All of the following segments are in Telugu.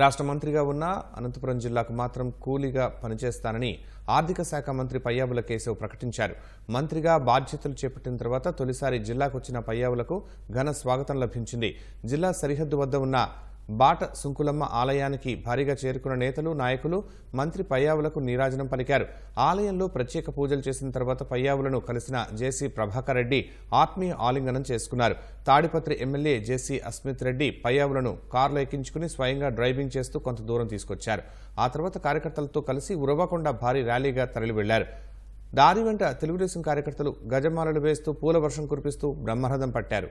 రాష్ట్ర మంత్రిగా ఉన్న అనంతపురం జిల్లాకు మాత్రం కూలీగా పనిచేస్తానని ఆర్థిక శాఖ మంత్రి పయ్యావుల కేశవ్ ప్రకటించారు. మంత్రిగా బాధ్యతలు చేపట్టిన తర్వాత తొలిసారి జిల్లాకు వచ్చిన పయ్యావులకు ఘన స్వాగతం లభించింది. జిల్లా సరిహద్దు వద్ద ఉన్న బాట సుంకులమ్మ ఆలయానికి భారీగా చేరుకున్న నేతలు నాయకులు మంత్రి పయ్యావులకు నీరాజనం పలికారు. ఆలయంలో ప్రత్యేక పూజలు చేసిన తర్వాత పయ్యావులను కలిసిన జేసీ ప్రభాకర్ రెడ్డి ఆత్మీయ ఆలింగనం చేసుకున్నారు. తాడిపత్రి ఎమ్మెల్యే జేసీ అస్మిత్ రెడ్డి పయ్యావులను కారులో ఎక్కించుకుని స్వయంగా డ్రైవింగ్ చేస్తూ కొంత దూరం తీసుకొచ్చారు. ఆ తర్వాత కార్యకర్తలతో కలిసి ఉరవకొండ భారీ ర్యాలీగా తరలి వెళ్ళారు దారి వెంట తెలుగుదేశం కార్యకర్తలు గజమాలలు వేస్తూ పూల వర్షం కురిపిస్తూ బ్రహ్మరథం పట్టారు.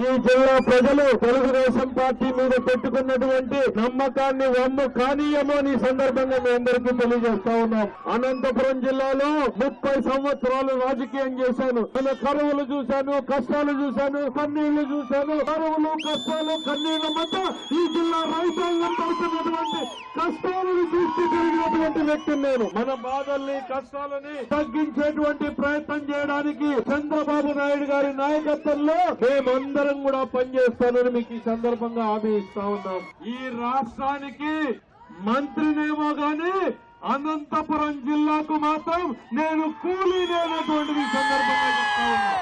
ఈ జిల్లా ప్రజలు తెలుగుదేశం పార్టీ మీద పెట్టుకున్నటువంటి నమ్మకాన్ని వంద కానీయమో అని సందర్భంగా మీ అందరికీ తెలియజేస్తా ఉన్నాం. అనంతపురం జిల్లాలో ముప్పై సంవత్సరాలు రాజకీయం చేశాను. నేను కరువులు చూశాను కష్టాలు చూశాను కన్నీళ్ళు చూశాను. కరువులు కష్టాలు కన్నీళ్ళ మధ్య ఈ జిల్లా రైతాంగం పడుతున్నటువంటి కష్టాలను చూస్తూ తిరిగినటువంటి వ్యక్తిని నేను? మన బాధల్ని కష్టాలని తగ్గించేటువంటి ప్రయత్నం చేయడానికి చంద్రబాబు నాయుడు గారి నాయకత్వంలో మేమందరం కూడా పనిచేస్తానని మీకు ఈ సందర్భంగా హామీ ఇస్తా ఉన్నాం. ఈ రాష్ట్రానికి మంత్రినేమో గాని అనంతపురం జిల్లాకు మాత్రం నేను కూలీనేనటువంటిది ఈ సందర్భంగా చెప్తా ఉన్నా.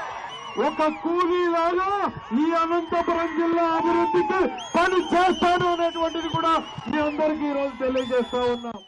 ఒక కూలీలాగా ఈ అనంతపురం జిల్లా అభివృద్ధికి పని చేస్తాను అనేటువంటిది కూడా మీ అందరికీ ఈ రోజు తెలియజేస్తా ఉన్నాం.